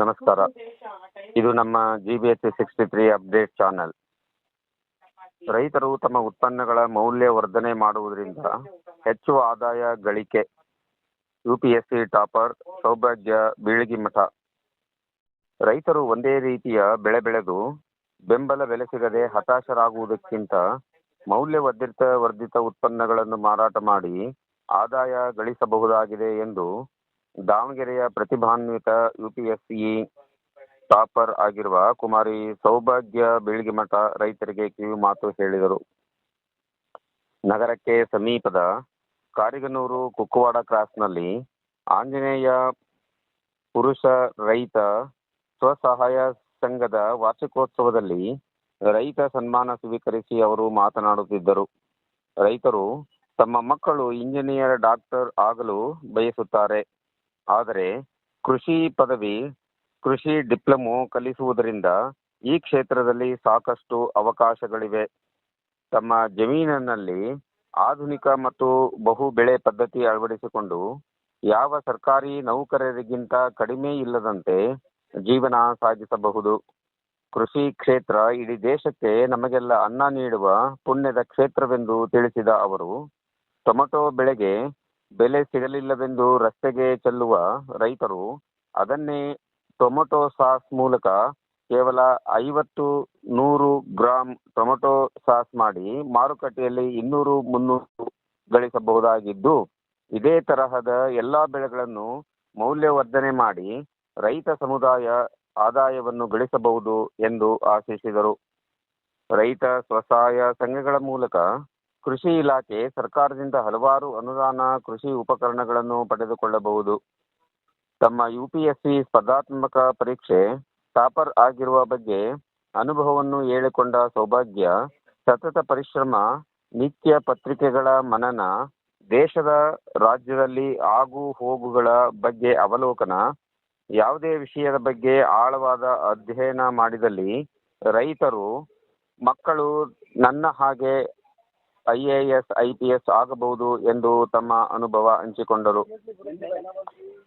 ನಮಸ್ಕಾರ. ಇದು ನಮ್ಮ G B H sixty three update channel ರೈತರು ತಮ್ಮ ಉತ್ಪನ್ನಗಳ ಮೌಲ್ಯ ವರ್ಧನೆ ಮಾಡುವುದರಿಂದ ಹೆಚ್ಚು ಆದಾಯ ಗಳಿಕೆ. U P S C topper Soubhagya Bilagimath ರೈತರು ಒಂದೇ ರೀತಿಯ ಬೆಳೆ ಬೆಳೆದು ಬೆಂಬಲ ಬೆಲೆ ಸಿಗದೆ ಹತಾಶರಾಗುವುದಕ್ಕಿಂತ ಮೌಲ್ಯವರ್ಧಿತ ವರ್ಧಿತ ಉತ್ಪನ್ನಗಳನ್ನು ಮಾರಾಟ ಮಾಡಿ ಆದಾಯ ಗಳಿಸಬಹುದಾಗಿದೆ ಎಂದು ದಾವಣಗೆರೆಯ ಪ್ರತಿಭಾನ್ವಿತ ಯುಪಿಎಸ್ಸಿ ಟಾಪರ್ ಆಗಿರುವ ಕುಮಾರಿ ಸೌಭಾಗ್ಯ ಬೀಳ್ಗಿಮಠ ರೈತರಿಗೆ ಕಿವಿ ಮಾತು ಹೇಳಿದರು. ನಗರಕ್ಕೆ ಸಮೀಪದ ಕಾರಿಗನೂರು ಕುಕ್ಕುವಾಡ ಕ್ರಾಸ್ನಲ್ಲಿ ಆಂಜನೇಯ ಪುರುಷ ರೈತ ಸ್ವಸಹಾಯ ಸಂಘದ ವಾರ್ಷಿಕೋತ್ಸವದಲ್ಲಿ ರೈತ ಸನ್ಮಾನ ಸ್ವೀಕರಿಸಿ ಅವರು ಮಾತನಾಡುತ್ತಿದ್ದರು. ರೈತರು ತಮ್ಮ ಮಕ್ಕಳು ಇಂಜಿನಿಯರ್ ಡಾಕ್ಟರ್ ಆಗಲು ಬಯಸುತ್ತಾರೆ. ಆದರೆ ಕೃಷಿ ಪದವಿ, ಕೃಷಿ ಡಿಪ್ಲೊಮೊ ಕಲಿಸುವುದರಿಂದ ಈ ಕ್ಷೇತ್ರದಲ್ಲಿ ಸಾಕಷ್ಟು ಅವಕಾಶಗಳಿವೆ. ತಮ್ಮ ಜಮೀನಿನಲ್ಲಿ ಆಧುನಿಕ ಮತ್ತು ಬಹು ಬೆಳೆ ಪದ್ಧತಿ ಅಳವಡಿಸಿಕೊಂಡು ಯಾವ ಸರ್ಕಾರಿ ನೌಕರರಿಗಿಂತ ಕಡಿಮೆ ಇಲ್ಲದಂತೆ ಜೀವನ ಸಾಗಿಸಬಹುದು. ಕೃಷಿ ಕ್ಷೇತ್ರ ಇಡೀ ದೇಶಕ್ಕೆ ನಮಗೆಲ್ಲ ಅನ್ನ ನೀಡುವ ಪುಣ್ಯದ ಕ್ಷೇತ್ರವೆಂದು ತಿಳಿಸಿದ ಅವರು, ಟೊಮೆಟೊ ಬೆಳೆಗೆ ಬೆಲೆ ಸಿಗಲಿಲ್ಲವೆಂದು ರಸ್ತೆಗೆ ಚೆಲ್ಲುವ ರೈತರು ಅದನ್ನೇ ಟೊಮೆಟೊ ಸಾಸ್ ಮೂಲಕ ಕೇವಲ ಐವತ್ತು ನೂರು ಗ್ರಾಂ ಟೊಮೊಟೊ ಸಾಸ್ ಮಾಡಿ ಮಾರುಕಟ್ಟೆಯಲ್ಲಿ ಇನ್ನೂರು ಮುನ್ನೂರು ಗಳಿಸಬಹುದಾಗಿದ್ದು, ಇದೇ ತರಹದ ಎಲ್ಲ ಬೆಳೆಗಳನ್ನು ಮೌಲ್ಯವರ್ಧನೆ ಮಾಡಿ ರೈತ ಸಮುದಾಯ ಆದಾಯವನ್ನು ಗಳಿಸಬಹುದು ಎಂದು ಆಶಿಸಿದರು. ರೈತ ಸ್ವಸಹಾಯ ಸಂಘಗಳ ಮೂಲಕ ಕೃಷಿ ಇಲಾಖೆ ಸರ್ಕಾರದಿಂದ ಹಲವಾರು ಅನುದಾನ ಕೃಷಿ ಉಪಕರಣಗಳನ್ನು ಪಡೆದುಕೊಳ್ಳಬಹುದು. ತಮ್ಮ ಯು ಪಿ ಎಸ್ ಸಿ ಸ್ಪರ್ಧಾತ್ಮಕ ಪರೀಕ್ಷೆ ಟಾಪರ್ ಆಗಿರುವ ಬಗ್ಗೆ ಅನುಭವವನ್ನು ಹೇಳಿಕೊಂಡ ಸೌಭಾಗ್ಯ, ಸತತ ಪರಿಶ್ರಮ, ನಿತ್ಯ ಪತ್ರಿಕೆಗಳ ಮನನ, ದೇಶದ ರಾಜ್ಯದಲ್ಲಿ ಆಗು ಹೋಗುಗಳ ಬಗ್ಗೆ ಅವಲೋಕನ, ಯಾವುದೇ ವಿಷಯದ ಬಗ್ಗೆ ಆಳವಾದ ಅಧ್ಯಯನ ಮಾಡಿದಲ್ಲಿ ರೈತರು, ಮಕ್ಕಳು ನನ್ನ ಹಾಗೆ I A S, I P S ಆಗಬಹುದು ಎಂದು ತಮ್ಮ ಅನುಭವ ಹಂಚಿಕೊಂಡರು.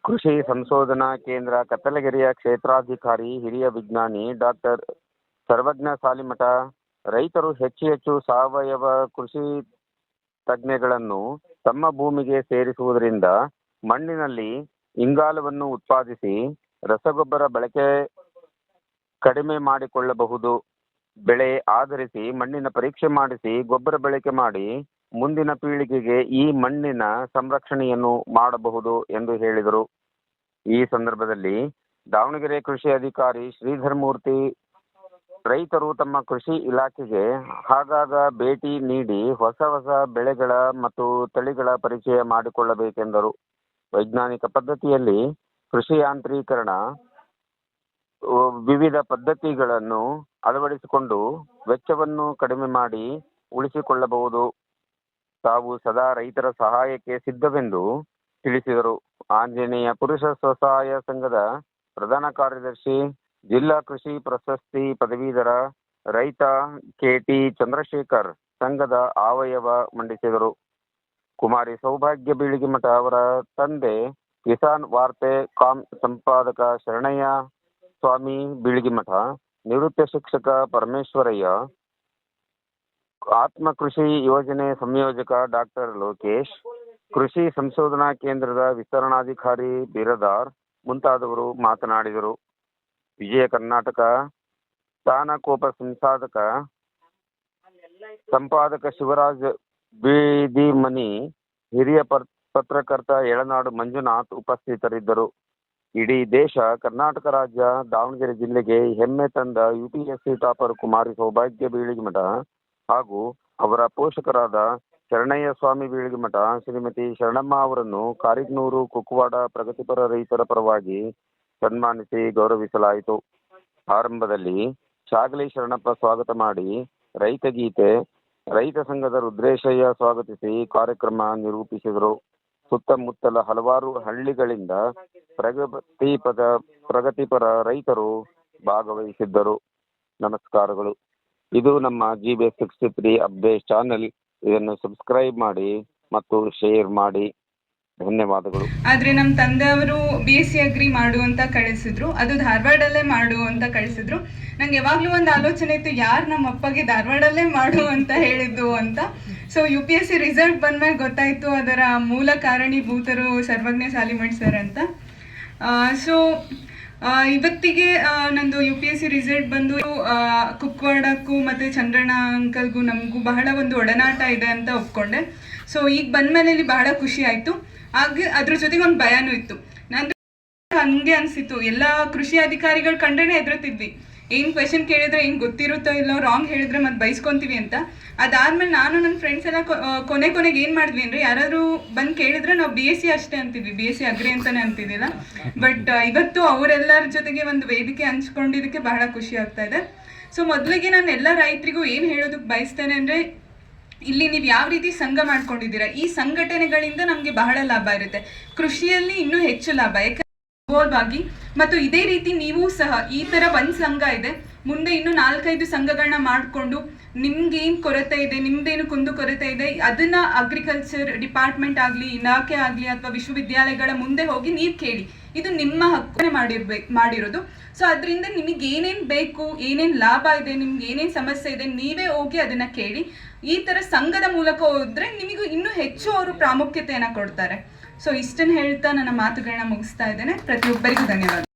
ಕೃಷಿ ಸಂಶೋಧನಾ ಕೇಂದ್ರ ಕತ್ತಲಗೆರೆಯ ಕ್ಷೇತ್ರಾಧಿಕಾರಿ, ಹಿರಿಯ ವಿಜ್ಞಾನಿ ಡಾಕ್ಟರ್ ಸರ್ವಜ್ಞ ಸಾಲಿಮಠ, ರೈತರು ಹೆಚ್ಚು ಹೆಚ್ಚು ಸಾವಯವ ಕೃಷಿ ತಜ್ಞೆಗಳನ್ನು ತಮ್ಮ ಭೂಮಿಗೆ ಸೇರಿಸುವುದರಿಂದ ಮಣ್ಣಿನಲ್ಲಿ ಇಂಗಾಲವನ್ನು ಉತ್ಪಾದಿಸಿ ರಸಗೊಬ್ಬರ ಬಳಕೆ ಕಡಿಮೆ ಮಾಡಿಕೊಳ್ಳಬಹುದು. ಬೆಳೆ ಆಧರಿಸಿ, ಮಣ್ಣಿನ ಪರೀಕ್ಷೆ ಮಾಡಿಸಿ, ಗೊಬ್ಬರ ಬಳಕೆ ಮಾಡಿ ಮುಂದಿನ ಪೀಳಿಗೆಗೆ ಈ ಮಣ್ಣಿನ ಸಂರಕ್ಷಣೆಯನ್ನು ಮಾಡಬಹುದು ಎಂದು ಹೇಳಿದರು. ಈ ಸಂದರ್ಭದಲ್ಲಿ ದಾವಣಗೆರೆ ಕೃಷಿ ಅಧಿಕಾರಿ ಶ್ರೀಧರ್ ಮೂರ್ತಿ, ರೈತರು ತಮ್ಮ ಕೃಷಿ ಇಲಾಖೆಗೆ ಆಗಾಗ ಭೇಟಿ ನೀಡಿ ಹೊಸ ಹೊಸ ಬೆಳೆಗಳ ಮತ್ತು ತಳಿಗಳ ಪರಿಚಯ ಮಾಡಿಕೊಳ್ಳಬೇಕೆಂದರು. ವೈಜ್ಞಾನಿಕ ಪದ್ಧತಿಯಲ್ಲಿ ಕೃಷಿ ಯಾಂತ್ರೀಕರಣ, ವಿವಿಧ ಪದ್ಧತಿಗಳನ್ನು ಅಳವಡಿಸಿಕೊಂಡು ವೆಚ್ಚವನ್ನು ಕಡಿಮೆ ಮಾಡಿ ಉಳಿಸಿಕೊಳ್ಳಬಹುದು. ತಾವು ಸದಾ ರೈತರ ಸಹಾಯಕ್ಕೆ ಸಿದ್ಧವೆಂದು ತಿಳಿಸಿದರು. ಆಂಜನೇಯ ಪುರುಷ ಸ್ವಸಹಾಯ ಸಂಘದ ಪ್ರಧಾನ ಕಾರ್ಯದರ್ಶಿ, ಜಿಲ್ಲಾ ಕೃಷಿ ಪ್ರಶಸ್ತಿ ಪದವೀಧರ ರೈತ ಕೆಟಿ ಚಂದ್ರಶೇಖರ್ ಸಂಘದ ಆವಯವ ಮಂಡಿಸಿದರು. ಕುಮಾರಿ ಸೌಭಾಗ್ಯ ಬೀಳಿಗಿಮಠ ಅವರ ತಂದೆ ಕಿಸಾನ್ ವಾರ್ತೆ ಕಾಮ್ ಸಂಪಾದಕ ಶರಣಯ್ಯ ಸ್ವಾಮಿ ಬೀಳಿಗಿಮಠ ನಿವೃತ್ತ ಶಿಕ್ಷಕ ಪರಮೇಶ್ವರಯ್ಯ, ಆತ್ಮ ಕೃಷಿ ಯೋಜನೆ ಸಂಯೋಜಕ ಡಾಕ್ಟರ್ ಲೋಕೇಶ್, ಕೃಷಿ ಸಂಶೋಧನಾ ಕೇಂದ್ರದ ವಿಸ್ತರಣಾಧಿಕಾರಿ ಬಿರದಾರ್ ಮುಂತಾದವರು ಮಾತನಾಡಿದರು. ವಿಜಯ ಕರ್ನಾಟಕ, ಸ್ಥಾನಕೋಪ ಸಂಪಾದಕ ಸಂಪಾದಕ ಶಿವರಾಜ್ ಬೀದಿಮನಿ, ಹಿರಿಯ ಪತ್ರಕರ್ತ ಯಳನಾಡು ಮಂಜುನಾಥ್ ಉಪಸ್ಥಿತರಿದ್ದರು. ಇಡೀ ದೇಶ ಕರ್ನಾಟಕ ರಾಜ್ಯ ದಾವಣಗೆರೆ ಜಿಲ್ಲೆಗೆ ಹೆಮ್ಮೆ ತಂದ U P S C topper ಕುಮಾರಿ ಸೌಭಾಗ್ಯ ಬೀಳಿಗಿಮಠ ಹಾಗೂ ಅವರ ಪೋಷಕರಾದ ಶರಣಯ್ಯ ಸ್ವಾಮಿ ಬೀಳಿಗಿಮಠ ಶ್ರೀಮತಿ ಶರಣಮ್ಮ ಅವರನ್ನು ಕಾರಿಗ್ನೂರು ಕುಕ್ವಾಡ ಪ್ರಗತಿಪರ ರೈತರ ಪರವಾಗಿ ಸನ್ಮಾನಿಸಿ ಗೌರವಿಸಲಾಯಿತು. ಆರಂಭದಲ್ಲಿ ಶಾಗಲಿ ಶರಣಪ್ಪ ಸ್ವಾಗತ ಮಾಡಿ ರೈತ ಗೀತೆ, ರೈತ ಸಂಘದ ರುದ್ರೇಶಯ್ಯ ಸ್ವಾಗತಿಸಿ ಕಾರ್ಯಕ್ರಮ ನಿರೂಪಿಸಿದರು. ಸುತ್ತಮುತ್ತಲ ಹಲವಾರು ಹಳ್ಳಿಗಳಿಂದ ಪ್ರಗತಿಪದ ಪ್ರಗತಿಪರ ರೈತರು ಭಾಗವಹಿಸಿದ್ದರು. ನಮಸ್ಕಾರಗಳು. ಇದು ನಮ್ಮ G B sixty three update channel ಇದನ್ನು ಸಬ್ಸ್ಕ್ರೈಬ್ ಮಾಡಿ ಮತ್ತು ಶೇರ್ ಮಾಡಿ. ಧನ್ಯವಾದಗಳು. ಆದ್ರೆ ನಮ್ಮ ತಂದೆಯವರು ಬಿ ಎಸ್ ಸಿ ಅಗ್ರಿ ಮಾಡು ಅಂತ ಕಳಿಸಿದ್ರು. ಅದು ಧಾರವಾಡಲ್ಲೇ ಮಾಡು ಅಂತ ಕಳಿಸಿದ್ರು. ನಂಗೆ ಯಾವಾಗ್ಲೂ ಒಂದು ಆಲೋಚನೆ ಇತ್ತು, ಯಾರು ನಮ್ಮ ಅಪ್ಪಗೆ ಧಾರವಾಡಲ್ಲೇ ಮಾಡು ಅಂತ ಹೇಳಿದ್ದು ಅಂತ. So U P S C result ಬಂದ್ಮೇಲೆ ಗೊತ್ತಾಯ್ತು, ಅದರ ಮೂಲ ಕಾರಣೀಭೂತರು ಸರ್ವಜ್ಞ ಸಾಲಿಮಠ್ ಸರ್ ಅಂತ. ಸೊ ಇವತ್ತಿಗೆ ನಂದು U P S C result ಬಂದು ಕುಕ್ವಾಡಕ್ಕೂ ಮತ್ತು ಚಂದ್ರಣ್ಣ ಅಂಕಲ್ಗೂ ನಮಗೂ ಬಹಳ ಒಂದು ಒಡನಾಟ ಇದೆ ಅಂತ ಒಪ್ಕೊಂಡೆ. ಸೊ ಈಗ ಬಂದ್ಮೇಲೆ ಇಲ್ಲಿ ಬಹಳ ಖುಷಿ ಆಯಿತು. ಹಾಗೆ ಅದ್ರ ಜೊತೆಗೆ ಒಂದು ಭಯನೂ ಇತ್ತು. ನಂದು ಹಂಗೆ ಅನ್ಸಿತ್ತು. ಎಲ್ಲ ಕೃಷಿ ಅಧಿಕಾರಿಗಳು ಕಂಡ್ರೇ ಹೆದರ್ತಿದ್ವಿ. ಏನ್ ಕ್ವೆಶನ್ ಕೇಳಿದ್ರೆ ಏನ್ ಗೊತ್ತಿರುತ್ತೋ ಇಲ್ಲೋ ರಾಂಗ್ ಹೇಳಿದ್ರೆ ಮತ್ತೆ ಬೈಸ್ಕೊಂತೀವಿ ಅಂತ. ಅದಾದ್ಮೇಲೆ ನಾನು ನನ್ನ ಫ್ರೆಂಡ್ಸ್ ಎಲ್ಲ ಕೊನೆ ಕೊನೆಗೆ ಏನ್ ಮಾಡಿದ್ವಿ ಅಂದ್ರೆ ಯಾರಾದ್ರೂ ಬಂದ್ ಕೇಳಿದ್ರೆ ನಾವು ಬಿ ಎಸ್ ಸಿ ಅಷ್ಟೇ ಅಂತಿದ್ವಿ. ಬಿ ಎಸ್ ಸಿ ಅಗ್ರಿ ಅಂತಾನೆ ಅಂತಿದ್ದಿಲ್ಲ. ಬಟ್ ಇವತ್ತು ಅವರೆಲ್ಲರ ಜೊತೆಗೆ ಒಂದು ವೇದಿಕೆ ಹಂಚ್ಕೊಂಡಿದ್ದಕ್ಕೆ ಬಹಳ ಖುಷಿ ಆಗ್ತಾ ಇದೆ. ಸೊ ಮೊದಲಿಗೆ ನಾನು ಎಲ್ಲ ರೈತರಿಗೂ ಏನು ಹೇಳೋದಕ್ಕೆ ಬಯಸ್ತೇನೆ ಅಂದ್ರೆ, ಇಲ್ಲಿ ನೀವು ಯಾವ ರೀತಿ ಸಂಘ ಮಾಡ್ಕೊಂಡಿದ್ದೀರಾ? ಈ ಸಂಘಟನೆಗಳಿಂದ ನಮಗೆ ಬಹಳ ಲಾಭ ಇರುತ್ತೆ. ಕೃಷಿಯಲ್ಲಿ ಇನ್ನೂ ಹೆಚ್ಚು ಲಾಭ. ಯಾಕಂದ್ರೆ ಮತ್ತು ಇದೇ ರೀತಿ ನೀವು ಸಹ ಈ ತರ ಒಂದ್ ಸಂಘ ಇದೆ. ಮುಂದೆ ಇನ್ನು ನಾಲ್ಕೈದು ಸಂಘಗಳನ್ನ ಮಾಡಿಕೊಂಡು ನಿಮ್ಗೆ ಏನ್ ಕೊರತೆ ಇದೆ, ನಿಮ್ದೇನು ಕುಂದು ಕೊರತೆ ಇದೆ, ಅದನ್ನ ಅಗ್ರಿಕಲ್ಚರ್ ಡಿಪಾರ್ಟ್ಮೆಂಟ್ ಆಗ್ಲಿ, ಇಲಾಖೆ ಆಗ್ಲಿ ಅಥವಾ ವಿಶ್ವವಿದ್ಯಾಲಯಗಳ ಮುಂದೆ ಹೋಗಿ ನೀವು ಕೇಳಿ. ಇದು ನಿಮ್ಮ ಹಕ್ಕು ಮಾಡಿರ್ಬೇಕು ಮಾಡಿರೋದು. ಸೊ ಅದರಿಂದ ನಿಮಗೆ ಏನೇನ್ ಬೇಕು, ಏನೇನ್ ಲಾಭ ಇದೆ ನಿಮ್ಗೆ ಏನೇನ್ ಸಮಸ್ಯೆ ಇದೆ, ನೀವೇ ಹೋಗಿ ಅದನ್ನ ಕೇಳಿ. ಈ ತರ ಸಂಘದ ಮೂಲಕ ಹೋದ್ರೆ ನಿಮಗೂ ಇನ್ನೂ ಹೆಚ್ಚು ಅವರು ಪ್ರಾಮುಖ್ಯತೆಯನ್ನ ಕೊಡ್ತಾರೆ. ಸೊ ಇಷ್ಟನ್ನು ಹೇಳ್ತಾ ನನ್ನ ಮಾತುಗಳನ್ನ ಮುಗಿಸ್ತಾ ಇದ್ದೇನೆ. ಪ್ರತಿಯೊಬ್ಬರಿಗೂ ಧನ್ಯವಾದ.